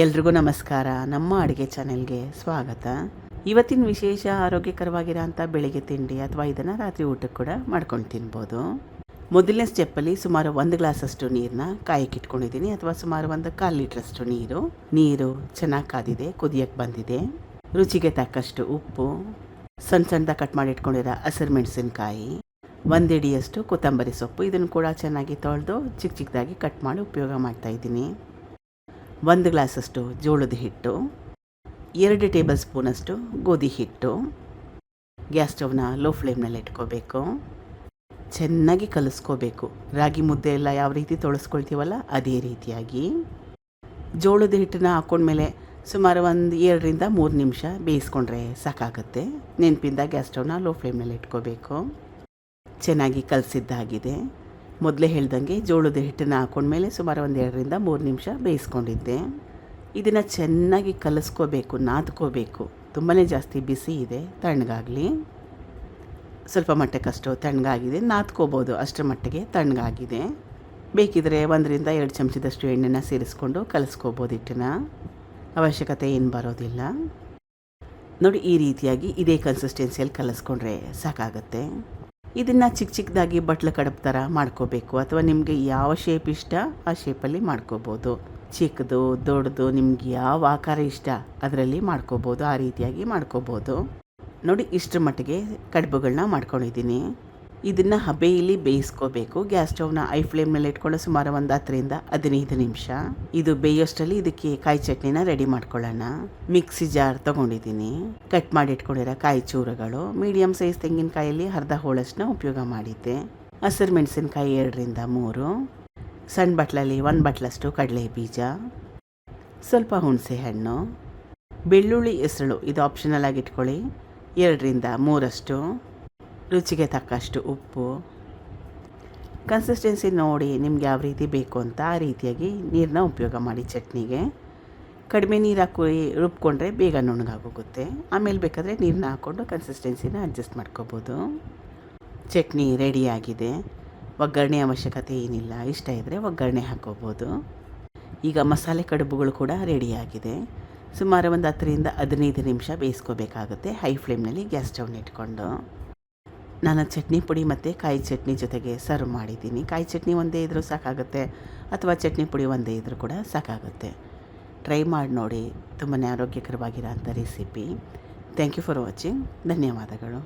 ಎಲ್ರಿಗೂ ನಮಸ್ಕಾರ. ನಮ್ಮ ಅಡುಗೆ ಚಾನೆಲ್ಗೆ ಸ್ವಾಗತ. ಇವತ್ತಿನ ವಿಶೇಷ ಆರೋಗ್ಯಕರವಾಗಿರೋಂಥ ಬೆಳಿಗ್ಗೆ ತಿಂಡಿ ಅಥವಾ ಇದನ್ನು ರಾತ್ರಿ ಊಟಕ್ಕೆ ಕೂಡ ಮಾಡ್ಕೊಂಡು ತಿನ್ಬೋದು. ಮೊದಲನೇ ಸ್ಟೆಪ್ಪಲ್ಲಿ ಸುಮಾರು ಒಂದು ಗ್ಲಾಸಷ್ಟು ನೀರನ್ನ ಕಾಯಕ್ಕಿಟ್ಕೊಂಡಿದ್ದೀನಿ ಅಥವಾ ಸುಮಾರು ಒಂದು ಕಾಲು ಲೀಟ್ರಷ್ಟು ನೀರು. ನೀರು ಚೆನ್ನಾಗಿ ಕಾದಿದೆ, ಕುದಿಯಕ್ಕೆ ಬಂದಿದೆ. ರುಚಿಗೆ ತಕ್ಕಷ್ಟು ಉಪ್ಪು, ಸಣ್ಣ ಸಣ್ಣದಾಗಿ ಕಟ್ ಮಾಡಿ ಇಟ್ಕೊಂಡಿರೋ ಹಸಿರು ಮೆಣಸಿನ್ಕಾಯಿ ಒಂದು ಇಡಿಯಷ್ಟು ಕೊತ್ತಂಬರಿ ಸೊಪ್ಪು. ಇದನ್ನು ಕೂಡ ಚೆನ್ನಾಗಿ ತೊಳೆದು ಚಿಕ್ಕ ಚಿಕ್ಕದಾಗಿ ಕಟ್ ಮಾಡಿ ಉಪಯೋಗ ಮಾಡ್ತಾಯಿದ್ದೀನಿ ಒಂದು ಗ್ಲಾಸಷ್ಟು ಜೋಳದ ಹಿಟ್ಟು, ಎರಡು ಟೇಬಲ್ ಸ್ಪೂನಷ್ಟು ಗೋಧಿ ಹಿಟ್ಟು, ಗ್ಯಾಸ್ ಸ್ಟವ್ನ ಲೋ ಫ್ಲೇಮ್ನಲ್ಲಿ ಇಟ್ಕೋಬೇಕು. ಚೆನ್ನಾಗಿ ಕಲಿಸ್ಕೋಬೇಕು. ರಾಗಿ ಮುದ್ದೆ ಎಲ್ಲ ಯಾವ ರೀತಿ ತೊಳಸ್ಕೊಳ್ತೀವಲ್ಲ ಅದೇ ರೀತಿಯಾಗಿ. ಜೋಳದ ಹಿಟ್ಟನ್ನ ಹಾಕ್ಕೊಂಡ್ಮೇಲೆ ಸುಮಾರು ಒಂದು ಎರಡರಿಂದ ಮೂರು ನಿಮಿಷ ಬೇಯಿಸ್ಕೊಂಡ್ರೆ ಸಾಕಾಗುತ್ತೆ. ನೆನಪಿಂದ ಗ್ಯಾಸ್ ಸ್ಟವ್ನ ಲೋ ಫ್ಲೇಮ್ನಲ್ಲಿ ಇಟ್ಕೋಬೇಕು. ಚೆನ್ನಾಗಿ ಕಲಸಿದ್ದಾಗಿದೆ. ಮೊದಲೇ ಹೇಳ್ದಂಗೆ ಜೋಳದ ಹಿಟ್ಟನ್ನು ಹಾಕೊಂಡ್ಮೇಲೆ ಸುಮಾರು ಒಂದು ಎರಡರಿಂದ ಮೂರು ನಿಮಿಷ ಬೇಯಿಸ್ಕೊಂಡಿದ್ದೆ. ಇದನ್ನು ಚೆನ್ನಾಗಿ ಕಲಸ್ಕೋಬೇಕು, ನಾದ್ಕೋಬೇಕು. ತುಂಬಾ ಜಾಸ್ತಿ ಬಿಸಿ ಇದೆ, ತಣ್ಣಗಾಗಲಿ. ಸ್ವಲ್ಪ ಮಟ್ಟಕ್ಕಷ್ಟು ತಣ್ಣಗಾಗಿದೆ, ನಾದ್ಕೋಬೋದು. ಅಷ್ಟರ ಮಟ್ಟಿಗೆ ತಣ್ಣಗಾಗಿದೆ. ಬೇಕಿದ್ರೆ ಒಂದರಿಂದ ಎರಡು ಚಮಚದಷ್ಟು ಎಣ್ಣೆನ ಸೇರಿಸ್ಕೊಂಡು ಕಲಸ್ಕೋಬೋದು ಹಿಟ್ಟನ್ನು. ಅವಶ್ಯಕತೆ ಏನು ಬರೋದಿಲ್ಲ. ನೋಡಿ, ಈ ರೀತಿಯಾಗಿ ಇದೇ ಕನ್ಸಿಸ್ಟೆನ್ಸಿಯಲ್ಲಿ ಕಲಿಸ್ಕೊಂಡ್ರೆ ಸಾಕಾಗತ್ತೆ. ಇದನ್ನು ಚಿಕ್ಕ ಚಿಕ್ಕದಾಗಿ ಬಟ್ಲು ಕಡಪ್ ಥರ ಮಾಡ್ಕೋಬೇಕು, ಅಥವಾ ನಿಮಗೆ ಯಾವ ಶೇಪ್ ಇಷ್ಟ ಆ ಶೇಪಲ್ಲಿ ಮಾಡ್ಕೋಬೋದು. ಚಿಕ್ಕದು ದೊಡ್ಡದು ನಿಮ್ಗೆ ಯಾವ ಆಕಾರ ಇಷ್ಟ ಅದರಲ್ಲಿ ಮಾಡ್ಕೋಬೋದು, ಆ ರೀತಿಯಾಗಿ ಮಾಡ್ಕೋಬೋದು. ನೋಡಿ ಇಷ್ಟರ ಮಟ್ಟಿಗೆ ಕಡುಬುಗಳನ್ನ ಮಾಡ್ಕೊಂಡಿದ್ದೀನಿ. ಇದನ್ನು ಹಬೆಯಲ್ಲಿ ಬೇಯಿಸ್ಕೋಬೇಕು. ಗ್ಯಾಸ್ ಸ್ಟೌವ್ನ ಐ ಫ್ಲೇಮ್ನಲ್ಲಿ ಇಟ್ಕೊಳ್ಳೋ ಸುಮಾರು ಒಂದು ಹತ್ತರಿಂದ ಹದಿನೈದು ನಿಮಿಷ. ಇದು ಬೇಯೋಷ್ಟರಲ್ಲಿ ಇದಕ್ಕೆ ಕಾಯಿ ಚಟ್ನಿನ ರೆಡಿ ಮಾಡ್ಕೊಳ್ಳೋಣ. ಮಿಕ್ಸಿ ಜಾರ್ ತಗೊಂಡಿದ್ದೀನಿ. ಕಟ್ ಮಾಡಿ ಇಟ್ಕೊಂಡಿರೋ ಕಾಯಿ ಚೂರುಗಳು ಮೀಡಿಯಮ್ ಸೈಜ್ ತೆಂಗಿನಕಾಯಲ್ಲಿ ಅರ್ಧ ಹೋಳಷ್ಟನ್ನ ಉಪಯೋಗ ಮಾಡಿದ್ದೆ. ಹಸಿರು ಮೆಣಸಿನಕಾಯಿ ಎರಡರಿಂದ ಮೂರು. ಸಣ್ಣ ಬಟ್ಲಲ್ಲಿ ಒಂದು ಬಟ್ಲಷ್ಟು ಕಡಲೆ ಬೀಜ ಸ್ವಲ್ಪ ಹುಣಸೆ ಹಣ್ಣು. ಬೆಳ್ಳುಳ್ಳಿ ಹೆಸಳು ಇದು ಆಪ್ಷನಲ್ ಆಗಿ ಇಟ್ಕೊಳ್ಳಿ. ಎರಡರಿಂದ ಮೂರಷ್ಟು. ರುಚಿಗೆ ತಕ್ಕಷ್ಟು ಉಪ್ಪು. ಕನ್ಸಿಸ್ಟೆನ್ಸಿ ನೋಡಿ ನಿಮ್ಗೆ ಯಾವ ರೀತಿ ಬೇಕು ಅಂತ ಆ ರೀತಿಯಾಗಿ ನೀರನ್ನ ಉಪಯೋಗ ಮಾಡಿ ಚಟ್ನಿಗೆ. ಕಡಿಮೆ ನೀರು ಹಾಕಿ ರುಬ್ಕೊಂಡ್ರೆ ಬೇಗ ನುಣ್ಣಗಾಗೋಗುತ್ತೆ ಆಮೇಲೆ ಬೇಕಾದರೆ ನೀರನ್ನ ಹಾಕ್ಕೊಂಡು ಕನ್ಸಿಸ್ಟೆನ್ಸಿನ ಅಡ್ಜಸ್ಟ್ ಮಾಡ್ಕೋಬೋದು. ಚಟ್ನಿ ರೆಡಿಯಾಗಿದೆ ಒಗ್ಗರಣೆ ಅವಶ್ಯಕತೆ ಏನಿಲ್ಲ. ಇಷ್ಟ ಇದ್ದರೆ ಒಗ್ಗರಣೆ ಹಾಕೋಬೋದು. ಈಗ ಮಸಾಲೆ ಕಡುಬುಗಳು ಕೂಡ ರೆಡಿಯಾಗಿದೆ ಸುಮಾರು ಒಂದು ಹತ್ತರಿಂದ ಹದಿನೈದು ನಿಮಿಷ ಬೇಯಿಸ್ಕೋಬೇಕಾಗುತ್ತೆ. ಹೈ ಫ್ಲೇಮ್ನಲ್ಲಿ ಗ್ಯಾಸ್ ಸ್ಟೌನ್ ಇಟ್ಕೊಂಡು. ನಾನು ಚಟ್ನಿ ಪುಡಿ ಮತ್ತು ಕಾಯಿ ಚಟ್ನಿ ಜೊತೆಗೆ ಸರ್ವ್ ಮಾಡಿದ್ದೀನಿ. ಕಾಯಿ ಚಟ್ನಿ ಒಂದೇ ಇದ್ದರೂ ಸಾಕಾಗುತ್ತೆ, ಅಥವಾ ಚಟ್ನಿ ಪುಡಿ ಒಂದೇ ಇದ್ದರೂ ಕೂಡ ಸಾಕಾಗುತ್ತೆ. ಟ್ರೈ ಮಾಡಿ ನೋಡಿ. ತುಂಬಾ ಆರೋಗ್ಯಕರವಾಗಿರೋ ಅಂಥ recipe thank you for watching ಧನ್ಯವಾದಗಳು.